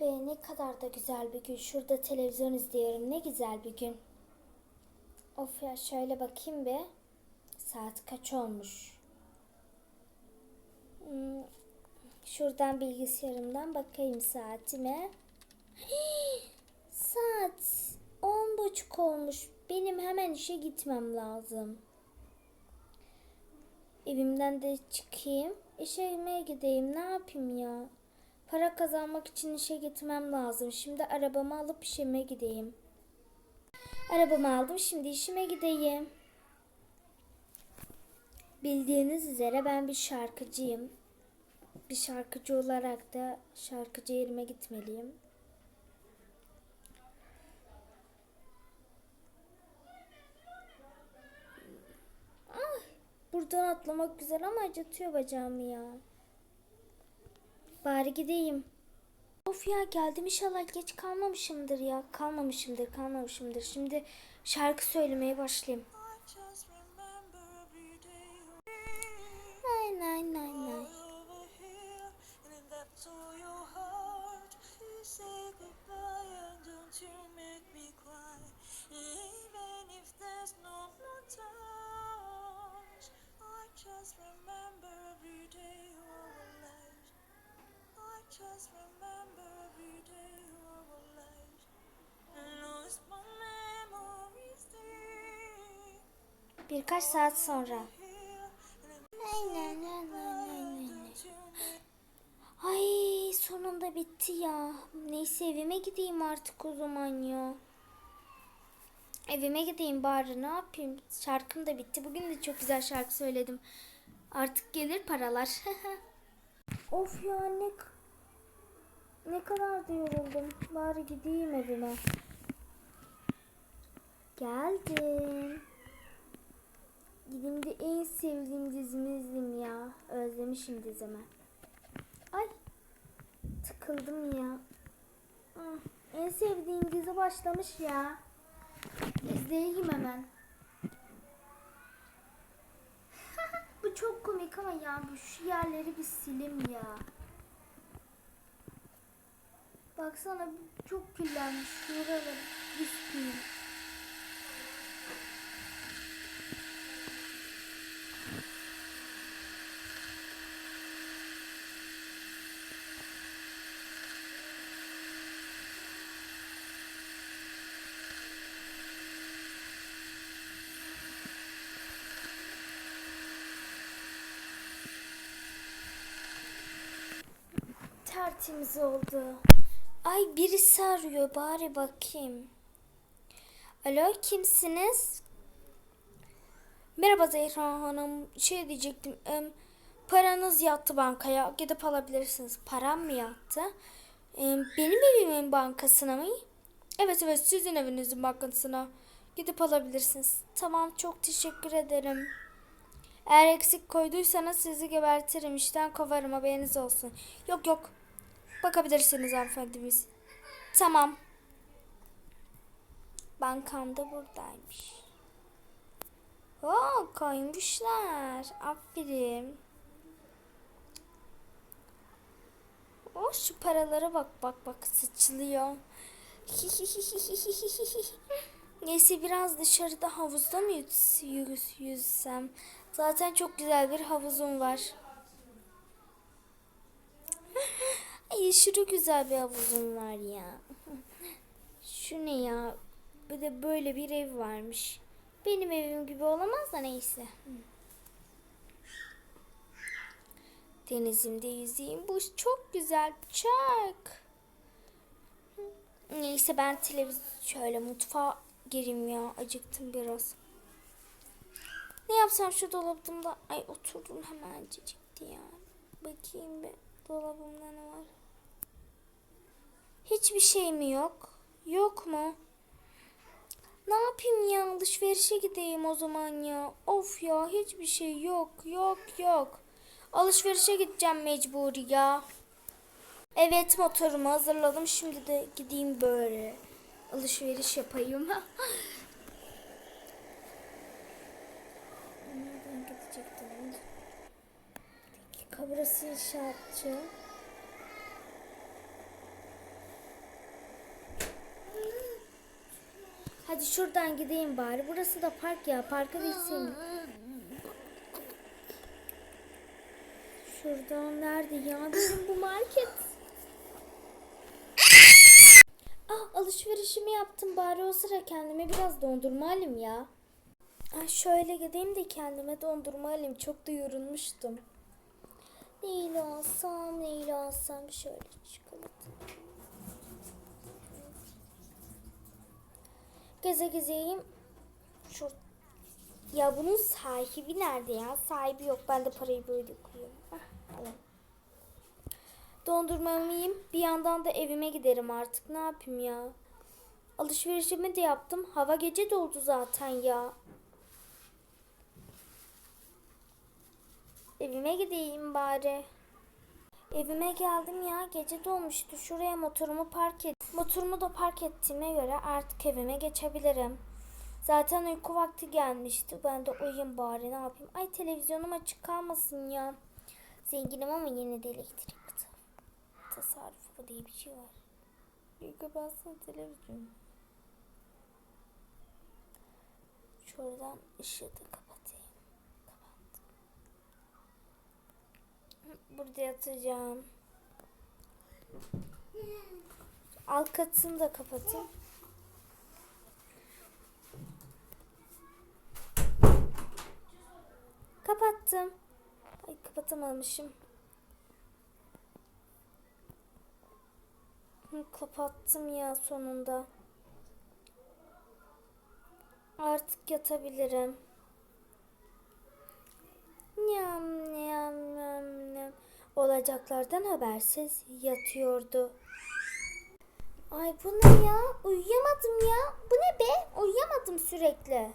be ne kadar da güzel bir gün. Şurada televizyon izliyorum. Ne güzel bir gün. Of ya şöyle bakayım bir. Saat kaç olmuş? Hmm, Şuradan bilgisayarımdan bakayım saatime. Saat on buçuk olmuş. Benim hemen işe gitmem Evimden de çıkayım. İşe gideyim. Ne yapayım ya? Para kazanmak için işe gitmem lazım. Şimdi arabamı alıp işime gideyim. Arabamı aldım. Şimdi işime gideyim. Bildiğiniz üzere ben bir şarkıcıyım. Bir şarkıcı olarak da şarkıcı yerime gitmeliyim. Ah, buradan atlamak güzel ama acıtıyor bacağımı ya. Bari gideyim. Of ya geldim inşallah geç kalmamışımdır ya. Kalmamışımdır, kalmamışımdır. Şimdi şarkı söylemeye başlayayım. Nay nay nay nay. Just remember every day Birkaç saat sonra. Nay nay nay. Ay sonunda bitti ya. Neyse evime gideyim artık o zaman ya. Evime gideyim bari ne yapayım. Şarkım da bitti. Bugün de çok güzel şarkı söyledim. Artık gelir paralar. of ya ne, ne kadar da yoruldum. Bari gideyim evime. Geldim. Gideyim de en sevdiğim dizimi izleyeyim ya. Özlemişim dizimi. Ay tıkıldım ya. Hı, En sevdiğim dizi başlamış ya. İzleyeyim hemen. bu çok komik ama ya bu şu yerleri bir silim ya. Baksana çok kirlenmiş. Buraları sileyim. Tertemiz oldu. Ay birisi arıyor bari bakayım. Alo kimsiniz? Merhaba Zehra Hanım. Şey diyecektim. em, paranız yattı bankaya. Gidip alabilirsiniz. Param mı yattı? Em, benim evimin bankasına mı? Evet evet sizin evinizin bankasına. Gidip alabilirsiniz. Tamam çok teşekkür ederim. Eğer eksik koyduysanız sizi gebertirim. işten kovarım haberiniz olsun. Yok yok. Bakabilirsiniz hanımefendimiz. Tamam. Bankam da buradaymış. Oo koymuşlar. Aferin. O şu paralara bak bak bak sıçılıyor. Neyse biraz dışarıda havuzda mı yüz, yüz, yüzsem? Zaten çok güzel bir havuzum var. Ay aşırı güzel bir havuzum var ya. Şu ne ya? Bir de böyle bir ev varmış. Benim evim gibi olamaz da neyse. Denizimde yüzeyim. Bu çok güzel. Çok. Neyse ben televizyon şöyle mutfağa gireyim ya. Acıktım biraz. Ne yapsam şu dolabımda? Ay oturdum hemencecikti ya. Bakayım bir dolabımda ne var? Hiçbir şey mi yok? Yok mu? Ne yapayım ya? Alışverişe gideyim o zaman ya. Of ya hiçbir şey yok. Yok yok. Alışverişe gideceğim mecburi ya. Evet motorumu hazırladım. Şimdi de gideyim böyle. Alışveriş yapayım. Nereden gidecektim? Dakika burası. Hadi şuradan gideyim bari. Burası da park ya. Parka gitsin. Şuradan nerede ya bizim bu market? Ah alışverişimi yaptım bari o sıra kendime biraz dondurma alayım ya. Ah şöyle gideyim de kendime dondurma alayım. Çok da yorulmuştum. Neyle alsam neyle alsam şöyle çikolata. Geze gezeyim. Şu ya bunun sahibi nerede ya? Sahibi yok. Ben de parayı böyle koyuyorum. Alayım. Dondurmamı yiyeyim. Bir yandan da evime giderim artık. Ne yapayım ya? Alışverişimi de yaptım. Hava gece doldu zaten ya. Evime gideyim bari. Evime geldim ya. Gece dolmuştu. Şuraya motorumu park et. Motorumu da park ettiğime göre artık evime geçebilirim. Zaten uyku vakti gelmişti. Ben de uyuyayım bari ne yapayım. Ay televizyonum açık kalmasın ya. Zenginim ama yine de elektrik ta- tasarrufu diye bir şey var. Bir kapatsana televizyon. Şuradan ışığı da kapatayım. Kapattım. Burada yatacağım. Alt katını da kapatayım. Kapattım. Ay kapatamamışım. Kapattım ya sonunda. Artık yatabilirim. Nyam. Olacaklardan habersiz yatıyordu. Ay bu ne ya? Uyuyamadım ya. Bu ne be? Uyuyamadım sürekli.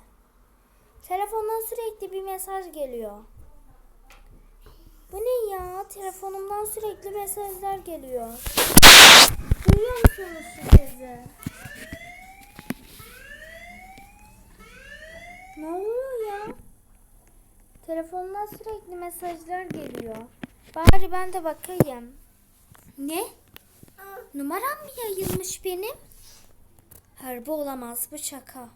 Telefondan sürekli bir mesaj geliyor. Bu ne ya? Telefonumdan sürekli mesajlar geliyor. Duyuyor musunuz şu sesi? Ne oluyor ya? Telefondan sürekli mesajlar geliyor. Bari ben de bakayım. Ne? Numaram mı yayılmış benim? Harbi olamaz bu şaka.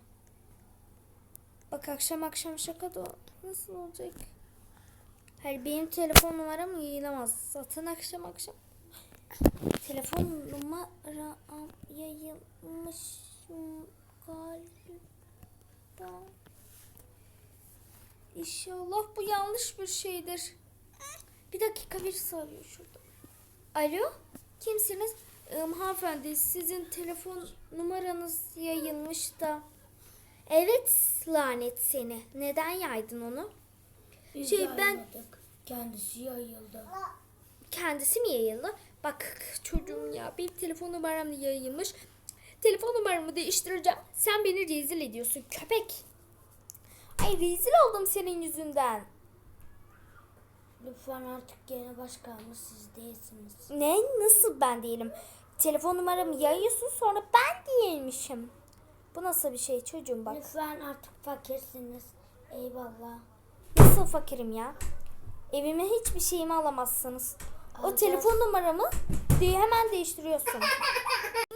Bak akşam akşam şaka da nasıl olacak? Hayır benim telefon numaram yayılamaz. Zaten akşam akşam telefon numaram yayılmış galiba. İnşallah bu yanlış bir şeydir. Bir dakika birisi arıyor şurada. Alo? Kimsiniz? Ee, hanımefendi sizin telefon numaranız yayılmış da. Evet lanet seni. Neden yaydın onu? Biz Şey, ben-. Kendisi yayıldı. Kendisi mi yayıldı? Bak çocuğum ya benim telefon numaram yayılmış. Telefon numaramı değiştireceğim. Sen beni rezil ediyorsun köpek. Ay rezil oldum senin yüzünden. Lütfen artık yeni başkanımız siz değilsiniz. Ne? Nasıl ben değilim? Telefon numaramı yayıyorsun sonra ben değilmişim. Bu nasıl bir şey çocuğum bak. Lütfen artık fakirsiniz. Eyvallah. Nasıl fakirim ya? Evime hiçbir şeyimi alamazsınız. O Alacağız. telefon numaramı diye hemen değiştiriyorsun.